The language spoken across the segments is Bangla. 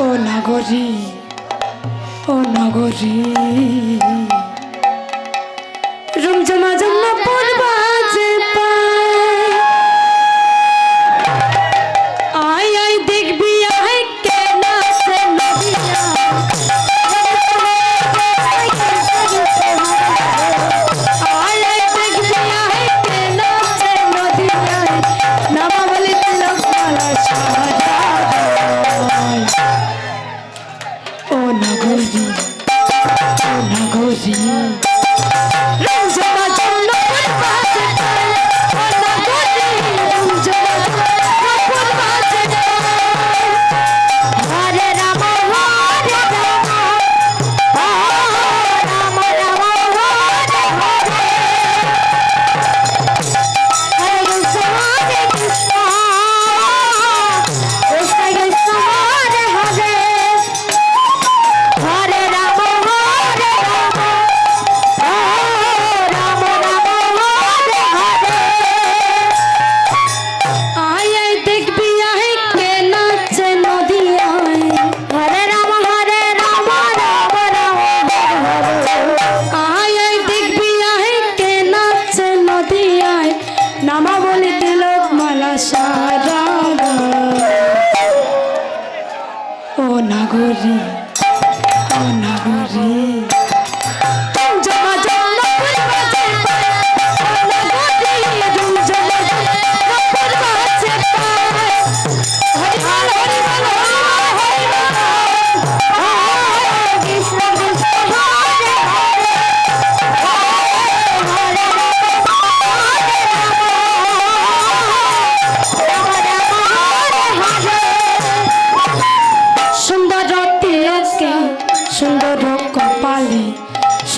ও নগরী ও নগরী।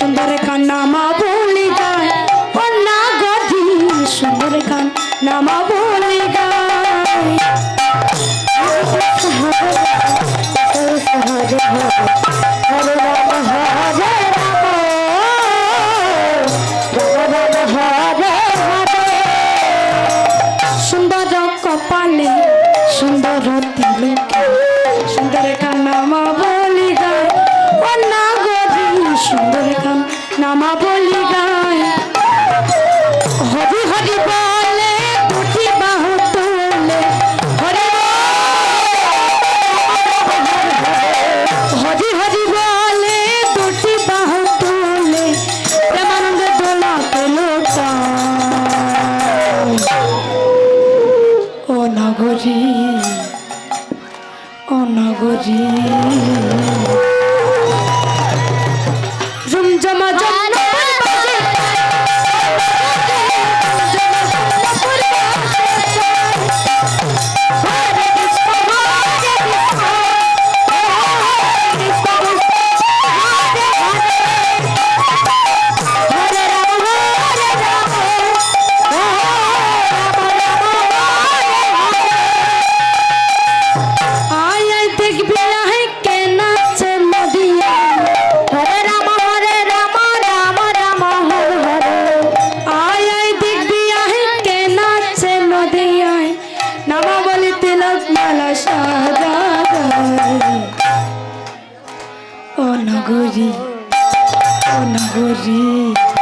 সুন্দর কান নামা বলে গান। কন্যা গদি সুন্দর কান নামা বলে গান। হরে হরে রাম হরে সুন্দর কপালে সুন্দর তিলকে সুন্দর কান্নামা নগরী ও নগরী জমজমা জমা। ও নগরী ও নগরী।